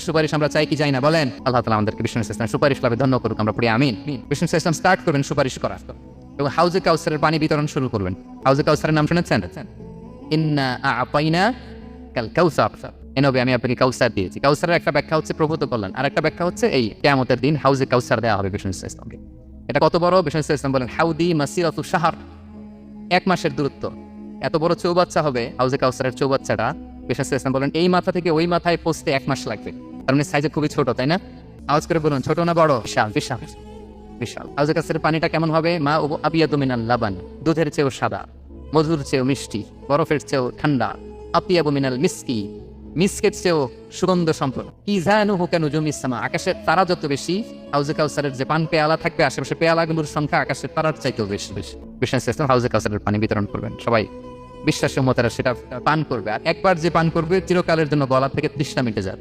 সুপারিশ আমরা চাই কি না, বলেন। আল্লাহ তালা ইসলামের সুপারিশ লাভে ধন্য করুক, আমরা পড়ি, আমিন। স্টার্ট করবেন, সুপারিশ এবং হাউজে কাউসারের পানি বিতরণ শুরু করবেন। হাউজে কাউসারের নাম শুনেছেন? এনবে আমি আপনাকে কাউসার দিয়েছি। কাউসারের একটা ব্যাখ্যা হচ্ছে প্রভূত কল্যাণ। আর একটা ব্যাখ্যা হচ্ছে এই কেয়ামতের দিন হাউজে কাউসার দেওয়া হবে ইসলামকে এটা কত বড়? ইসলাম বলেন, হাউদি মাসিরাতু শাহার। এক মাসের দূরত্ব। এত বড় চৌবাচ্চা হবে, হাউজে কাউসারের চৌবাচ্চাটা বিষ্ণু ইসলাম বলেন এই মাথা থেকে ওই মাথায় পৌঁছতে এক মাস লাগবে। মানে সাইজে খুবই ছোট তাই না? আওয়াজ করে বলুন ছোট না বড়? বিশাল বিশাল। বিশাল। হাউজে কাউসারের পানিটা কেমন হবে? মা ও আবিয়াদু মিনাল লাবান দুধের চেয়েও সাদা মধুর চেয়েও মিষ্টি বরফের চেয়েও ঠান্ডা আপিয়াবু মিনাল মিসকি মিসকের চেয়েও সুগন্ধ সম্পন্ন। কি জানু হোকেন জমিসামা আকাশের তারা যত বেশি হাউজে কাউসারের যে পান পেয়ালা থাকবে আশেপাশে পেয়ালাগুলোর সংখ্যা আকাশের তারার চাইতেও বেশি বেশি। বিশ্বাস ইসলাম হাউজে কাউসারের পানি বিতরণ করবেন সবাই। বিশ্বাসের মতো সেটা পান করবে। আর একবার যে পান করবে, চিরকালের জন্য গলা থেকে তৃষ্ণা মিটে যাবে।